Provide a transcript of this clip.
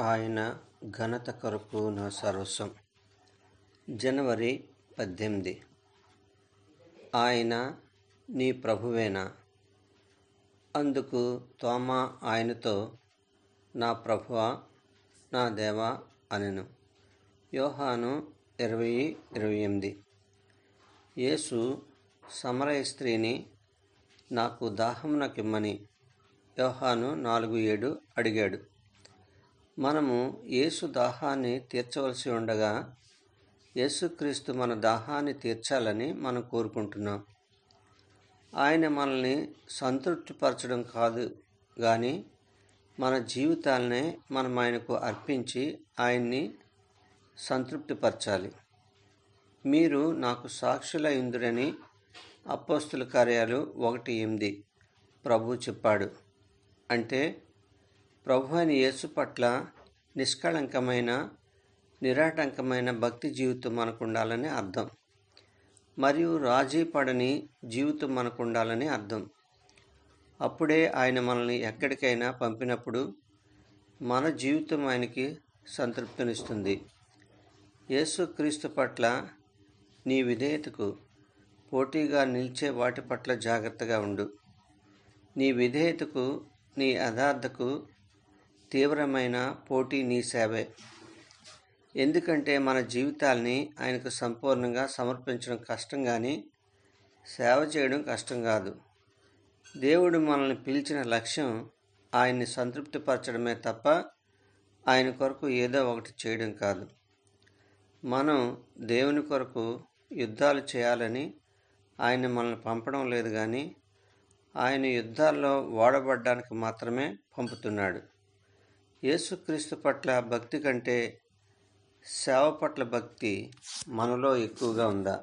ఆయన ఘనత కొరకు నా సర్వస్వం. జనవరి పద్దెనిమిది. ఆయన నీ ప్రభువేనా? అందుకు తోమా ఆయనతో నా ప్రభువా నా దేవా అనెను. యోహాను ఇరవై ఇరవై ఎనిమిది. యేసు సమరయ స్త్రీని నాకు దాహమునకిమ్మని యోహాను నాలుగు ఏడు అడిగాడు. మనము యేసు దాహాన్ని తీర్చవలసి ఉండగా యేసుక్రీస్తు మన దాహాన్ని తీర్చాలని మనం కోరుకుంటున్నాం. ఆయన మనల్ని సంతృప్తిపరచడం కాదు కానీ మన జీవితాలనే మనం ఆయనకు అర్పించి ఆయన్ని సంతృప్తిపరచాలి. మీరు నాకు సాక్షుల ఇందురని అపోస్తుల కార్యాలు ఒకటి ఎనిమిది ప్రభు చెప్పాడు. అంటే ప్రభు అని యేసు పట్ల నిష్కళంకమైన నిరాటంకమైన భక్తి జీవితం మనకు ఉండాలని అర్థం. మరియు రాజీ పడని జీవితం మనకు ఉండాలని అర్థం. అప్పుడే ఆయన మనల్ని ఎక్కడికైనా పంపినప్పుడు మన జీవితం ఆయనకి సంతృప్తినిస్తుంది. యేసుక్రీస్తు పట్ల నీ విధేయతకు పోటీగా నిలిచే వాటి పట్ల జాగ్రత్తగా ఉండు. నీ విధేయతకు నీ యథార్థకు తీవ్రమైన పోటీ నీ సేవే. ఎందుకంటే మన జీవితాల్ని ఆయనకు సంపూర్ణంగా సమర్పించడం కష్టం కానీ సేవ చేయడం కష్టం కాదు దేవుడు మనల్ని పిలిచిన లక్ష్యం ఆయన్ని సంతృప్తిపరచడమే తప్ప ఆయన కొరకు ఏదో ఒకటి చేయడం కాదు. మనం దేవుని కొరకు యుద్ధాలు చేయాలని ఆయన మనల్ని పంపడం లేదు కానీ ఆయన యుద్ధాల్లో వాడబడ్డానికి మాత్రమే పంపుతున్నాడు. యేసుక్రీస్తు పట్ల భక్తి కంటే సేవ పట్ల భక్తి మనలో ఎక్కువగా ఉందా?